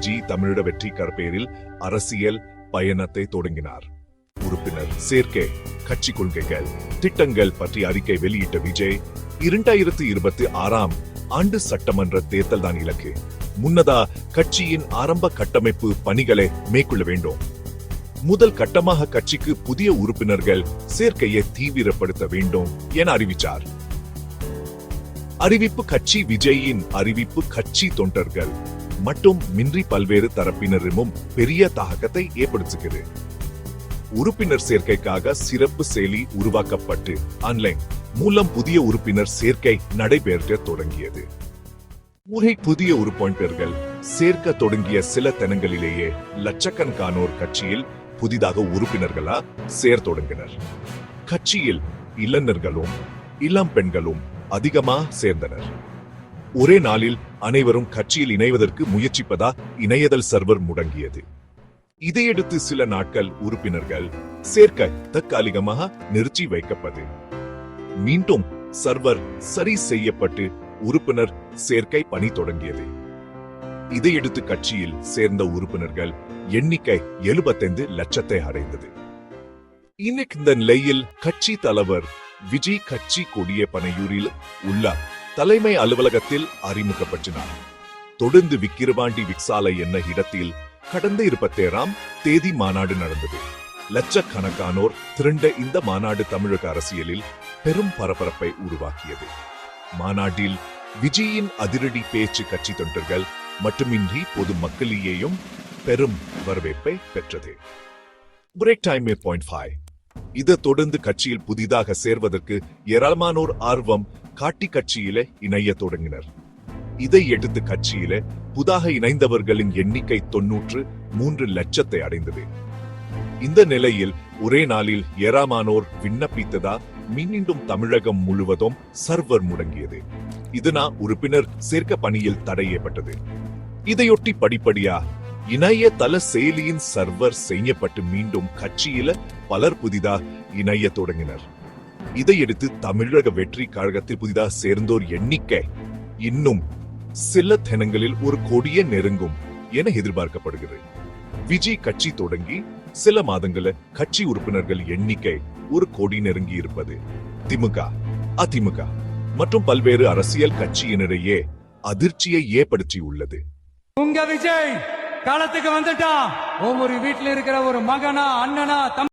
விஜய் தமிழீழ வெற்றி பேரில் அரசியல் பயணத்தை தொடங்கினார். உறுப்பினர் சேர்க்கை கட்சி கொள்கைகள் திட்டங்கள் பற்றி அறிக்கை வெளியிட்ட விஜய் இரண்டாயிரத்தி இருபத்தி ஆறாம் ஆண்டு சட்டமன்ற தேர்தல் தான் இலக்கு. முன்னதா கட்சியின் ஆரம்ப கட்டமைப்பு பணிகளை மேற்கொள்ள வேண்டும். முதல் கட்டமாக கட்சிக்கு புதிய உறுப்பினர்கள் சேர்க்கையை தீவிரப்படுத்த வேண்டும் என அறிவித்தார் அறிவிப்பு கட்சி விஜயின் அறிவிப்பு கட்சி தொண்டர்கள். மட்டும் மின்றி பல்வேறு தரப்பினரிமும் பெரிய தாக்கத்தை ஏற்படுத்துகிறது. உறுப்பினர் சேர்க்கைக்காக சிறப்பு செயலி உருவாக்கப்பட்டு ஆன்லைன் மூலம் புதிய உறுப்பினர் சேர்க்கை நடைபெற தொடங்கியது. ஊரை புதிய உறுப்பினர்கள் சேர்க்க தொடங்கிய சில தினங்களிலேயே லட்சக்கணக்கானோர் கட்சியில் புதிதாக உறுப்பினர்களா சேர் தொடங்கினர். கட்சியில் இளைஞர்களும் இளம் பெண்களும் அதிகமா சேர்ந்தனர். ஒரே நாளில் அனைவரும் கட்சியில் இணைவதற்கு முயற்சிப்பதா இணையதல் சர்வர் முடங்கியது. இதையடுத்து சில நாட்கள் உறுப்பினர்கள் சேர்க்க தற்காலிகமாக நிறுத்தி வைக்கப்பது மீண்டும் சர்வர் சரி செய்யப்பட்டு உறுப்பினர் சேர்க்கை பணி தொடங்கியது. இதையடுத்து கட்சியில் சேர்ந்த உறுப்பினர்கள் எண்ணிக்கை எழுபத்தைந்து லட்சத்தை அடைந்தது. இன்னைக்கு இந்த நிலையில் கட்சி தலைவர் விஜய் கட்சி கொடிய பனையூரில் உள்ள தலைமை அலுவலகத்தில் அறிமுகப்படுத்தினார் தொடர்ந்து விக்கிரவாண்டி விக்சாலை என்ன இடத்தில் கடந்த இருபத்தேழாம் தேதி மாநாடு நடந்தது. லட்சக்கணக்கானோர் திரண்ட இந்த மாநாடு தமிழக அரசியலில் பெரும் பரபரப்பை உருவாக்கியது. மாநாட்டில் விஜயின் அதிரடி பேச்சு கட்சி தொண்டர்கள் மட்டுமின்றி பொது மக்களிலேயும் பெரும் வரவேற்பை பெற்றது. பிரேக் டைம் பாயிண்ட் ஃபைவ் இதை தொடர்ந்து கட்சியில் புதிதாக சேர்வதற்கு ஏராளமானோர் ஆர்வம் காட்டி கட்சியில இணைய தொடங்கினர். இதை எடுத்து கட்சியில புதாக இணைந்தவர்களின் எண்ணிக்கை தொன்னூற்று மூன்று லட்சத்தை அடைந்தது. இந்த நிலையில் ஒரே நாளில் ஏராமானோர் விண்ணப்பித்ததா மீண்டும் தமிழகம் முழுவதும் சர்வர் முடங்கியது. இதனா உறுப்பினர் சேர்க்க பணியில் தடையப்பட்டது இதையொட்டி படிப்படியா இணைய தள செயலியின் சர்வர் செய்யப்பட்டு மீண்டும் கட்சியில பலர் புதிதாக இணைய தொடங்கினர். இதையடுத்து தமிழக வெற்றி கழகத்தில் புதிதாக சேர்ந்தோர் எண்ணிக்கை இன்னும் சில தினங்களில் ஒரு கொடிய நெருங்கும் என எதிர்பார்க்கப்படுகிறது. விஜய் கட்சி தொடங்கி சில மாதங்கள கட்சி உறுப்பினர்கள் எண்ணிக்கை ஒரு கோடி நெருங்கி இருப்பது திமுக அதிமுக மற்றும் பல்வேறு அரசியல் கட்சியினரையே அதிர்ச்சியை ஏற்படுத்தியுள்ளது. உங்க விஜய் காலத்துக்கு வந்துட்டா. ஒவ்வொரு வீட்டுல இருக்கிற ஒரு மகனா அண்ணனா